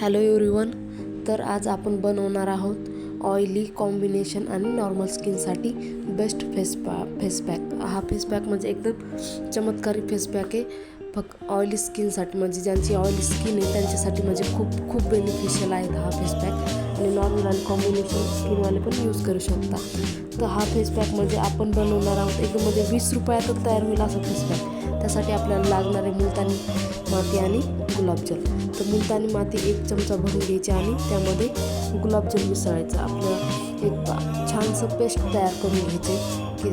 Hello everyone तर आज आपण बनवणार आहोत ऑइली कॉम्बिनेशन आणि नॉर्मल स्किनसाठी बेस्ट फेस पॅ फेस पॅक हा फेस पॅक म्हणजे एकदम चमत्कारी फेस पॅक आहे. फक्त ऑइली स्किनसाठी म्हणजे ज्यांची ऑइली स्किन आहे त्यांच्यासाठी म्हणजे खूप खूप बेनिफिशियल आहे हा फेस पॅक आणि नॉर्मल आणि कॉम्बिनेशन स्किनवाले पण यूज करू शकता. तर हा फेस पॅक म्हणजे आपण बनवणार आहोत. एकदम म्हणजे वीस रुपयातच तयार होईल असा फेस पॅक त्यासाठी आपल्याला लागणारे मुलतानी माती आणि गुलाबजल. तर मुलतानी माती एक चमचा भरून घ्यायची आणि त्यामध्ये गुलाबजल मिसळायचं. आपलं एक छानसं पेस्ट तयार करून घ्यायचे. की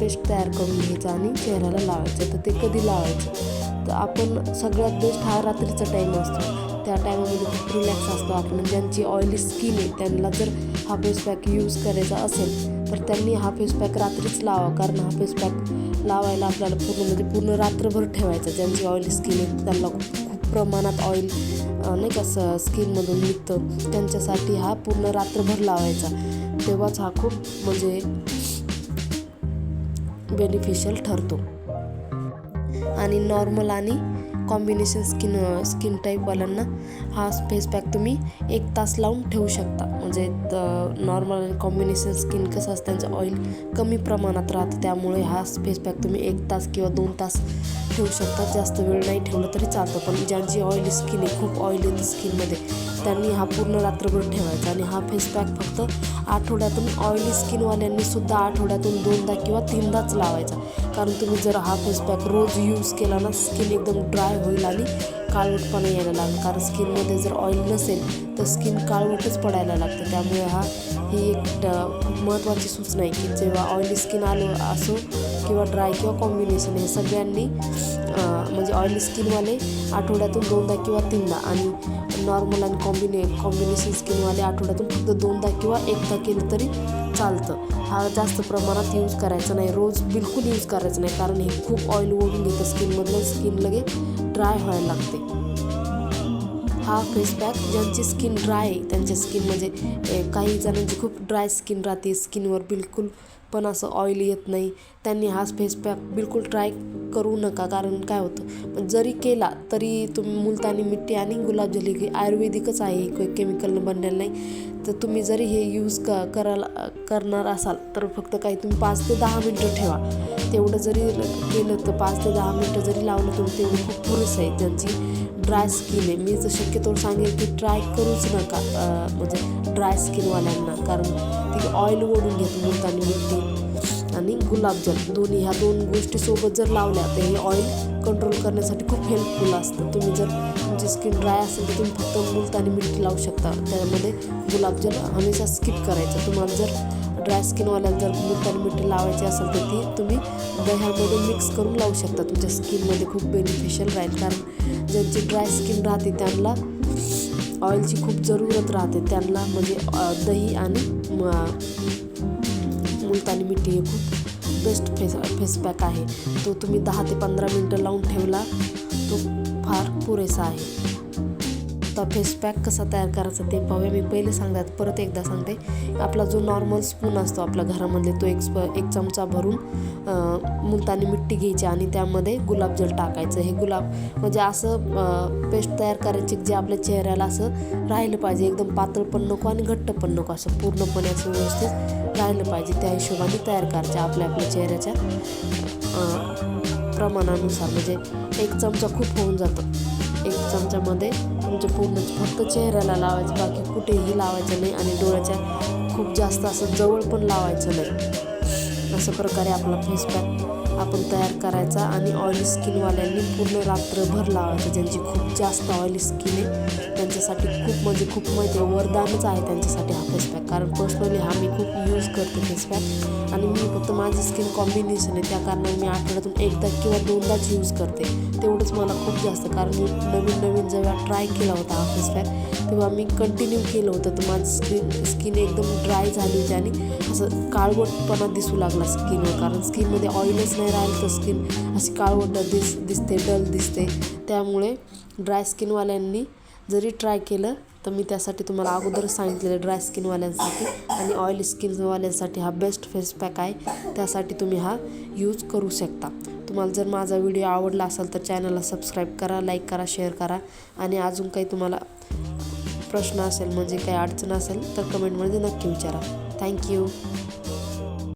पेस्ट तयार करून घ्यायचं आणि चेहऱ्याला लावायचं. तर ते कधी लावायचं? तर आपण सगळ्यात बेस्ट हा रात्रीचा टाईम असतो. त्या टायमामध्ये खूप रिलॅक्स असतो आपण. ज्यांची ऑइली स्किन आहे त्यांना जर हा फेस पॅक यूज करायचा असेल तर त्यांनी हा फेस पॅक रात्रीच लावा. कारण हा फेस पॅक लावायला आपल्याला पूर्ण म्हणजे पूर्ण रात्रभर ठेवायचं. ज्यांची ऑइली स्किन आहे त्यांना खूप खूप प्रमाणात ऑइल नाही का स स्किनमधून निघतं. त्यांच्यासाठी हा पूर्ण रात्रभर लावायचा. तेव्हाच हा खूप म्हणजे बेनिफिशियल ठरतो. आणि नॉर्मल आणि कॉम्बिनेशन स्किन स्किन टाईपवाल्यांना हा फेस पॅक तुम्ही एक तास लावून ठेवू शकता. म्हणजे नॉर्मल आणि कॉम्बिनेशन स्किन कसं असतं त्यांचं ऑइल कमी प्रमाणात राहतं त्यामुळे हा फेस पॅक तुम्ही एक तास किंवा दोन तास ठेवू शकता. जास्त वेळ नाही ठेवलं तरी चालतं. पण ज्यांची ऑइली स्किन आहे खूप ऑइली स्किनमध्ये त्यांनी हा पूर्ण रात्रभर ठेवायचा आणि हा फेस पॅक फक्त आठवड्यातून ऑइली स्किनवाल्यांनी सुद्धा आठवड्यातून दोनदा किंवा तीनदाच लावायचा. कारण तुम्ही जर हा फेस पॅक रोज यूज केला ना स्किन एकदम ड्राय होईल आणि काळवटपणा यायला लागेल. कारण स्किनमध्ये जर ऑइल नसेल तर स्किन काळवटच पडायला लागतं. त्यामुळे हा ही एक खूप महत्त्वाची सूचना आहे की जेव्हा ऑइली स्किन आलं असो किंवा ड्राय किंवा कॉम्बिनेशन हे सगळ्यांनी म्हणजे ऑइली स्किनवाले आठवड्यातून दोनदा किंवा तीनदा आणि नॉर्मल आणि कॉम्बिने कॉम्बिनेशन स्किनवाले आठवड्यातून फक्त दोनदा किंवा एकदा केलं तरी चालतं. हा जास्त प्रमाणात यूज करायचा नाही. रोज बिलकुल यूज करायचं नाही. कारण हे खूप ऑइल ओढून घेतं स्किनमधलं स्किन लगेच ड्राय व्हायला लागते. हा फेस पॅक ज्यांची स्किन ड्राय आहे त्यांच्या स्किन म्हणजे काही जणांची खूप ड्राय स्किन राहते स्किनवर बिलकुल पण असं ऑइल येत नाही. त्यांनी हा फेस पॅक बिलकुल ट्राय करू नका कारण काय होतं पण जरी केला तरी तुम्ही मुलतानी मिट्टी आणि गुलाबजली की आयुर्वेदिकच आहे केमिकलनं बनलेलं नाही. तर तुम्ही जरी हे यूज क करायला करणार असाल तर फक्त काही तुम्ही पाच ते दहा मिनटं ठेवा. तेवढं जरी केलं तर पाच ते दहा मिनटं जरी लावलं तर तेवढं खूप पुरेसं आहे. त्यांची ड्राय स्किन आहे. मी जर शक्यतो सांगेल की ट्राय करूच नका म्हणजे ड्राय स्किनवाल्यांना कारण ती ऑइल ओढून घेतो मुलतानी मिट्टी आणि गुलाबजल दोन्ही ह्या दोन गोष्टी सोबत जर लावल्या तर हे ऑइल कंट्रोल करण्यासाठी खूप हेल्पफुल असतं. तुम्ही जर तुमची स्किन ड्राय असेल तर तुम्ही फक्त मुलतानी मिठी लावू शकता. त्यामध्ये गुलाबजल हमेशा स्किप करायचं. तुम्हाला जर ड्राय स्किनवाल्याला जर मुलतानी मिठं लावायची असेल तर ती तुम्ही दह्यामध्ये मिक्स करून लावू शकता. तुमच्या स्किनमध्ये खूप बेनिफिशियल राहील. कारण ज्यांची ड्राय स्किन राहते त्यांना ऑइलची खूप जरूरत राहते. त्यांना म्हणजे दही आणि मुलतानी मिठी हे खूप बेस्ट फेस फेस पॅक आहे. तो तुम्ही दहा ते पंधरा मिनटं लावून ठेवला तो फार पुरेसा आहे. आता फेस पॅक कसा तयार करायचा ते पाहूया. मी पहिले सांगतात परत एकदा सांगते. आपला जो नॉर्मल स्पून असतो आपल्या घरामधले तो एक स्प एक चमचा भरून मुलतानी मिट्टी घ्यायची आणि त्यामध्ये गुलाबजल टाकायचं. हे गुलाब म्हणजे असं पेस्ट तयार करायची जे आपल्या चेहऱ्याला असं राहिलं पाहिजे. एकदम पातळ पण नको आणि घट्ट पण नको. असं पूर्णपणे असं व्यवस्थित राहिलं पाहिजे. त्या हिशोबाने तयार करायचे आपल्या आपल्या चेहऱ्याच्या प्रमाणानुसार. म्हणजे एक चमचा खूप होऊन जातं. एक चमच्यामध्ये तुमच्या पूर्ण फक्त चेहऱ्याला लावायचं बाकी कुठेही लावायचं नाही आणि डोळ्याच्या खूप जास्त असं जवळ पण लावायचं नाही. अशा प्रकारे आपला फेस पॅक आपण तयार करायचा आणि ऑइली स्किनवाल्यांनी पूर्ण रात्रभर लावायचं. ज्यांची खूप जास्त ऑइली स्किन आहे त्यांच्यासाठी खूप म्हणजे खूप माहिती वरदानच आहे त्यांच्यासाठी हा फेस पॅक. कारण पर्सनली हा मी खूप यूज करते फेस पॅक आणि मी फक्त माझी स्किन कॉम्बिनेशन आहे. त्या कारणाने मी आठवड्यातून एकदा किंवा दोनदाच यूज करते. तेवढंच मला खूप जास्त कारण मी नवीन नवीन जेव्हा ट्राय केला होता हा फेस पॅक तेव्हा मी कंटिन्यू केलं होतं. तर माझी स्किन स्किन एकदम ड्राय झाली होती आणि असं काळवटपणा दिसू लागला स्किनवर कारण स्किनमध्ये ऑइलच नाही राहिलं तर स्किन अशी काळवट दिस दिसते डल दिसते. त्यामुळे ड्राय स्किनवाल्यांनी जरी ट्राय केलं तर मी त्यासाठी तुम्हाला अगोदर सांगितलेलं ड्राय स्किनवाल्यांसाठी आणि ऑइली स्किनवाल्यांसाठी हा बेस्ट फेस पॅक आहे. त्यासाठी तुम्ही हा यूज करू शकता. तुम्हाला जर माझा व्हिडिओ आवडला असेल तर चॅनलला सबस्क्राईब करा लाईक करा शेअर करा. आणि अजून काही तुम्हाला प्रश्न असेल म्हणजे काही अडचण असेल तर कमेंटमध्ये नक्की विचारा. थँक्यू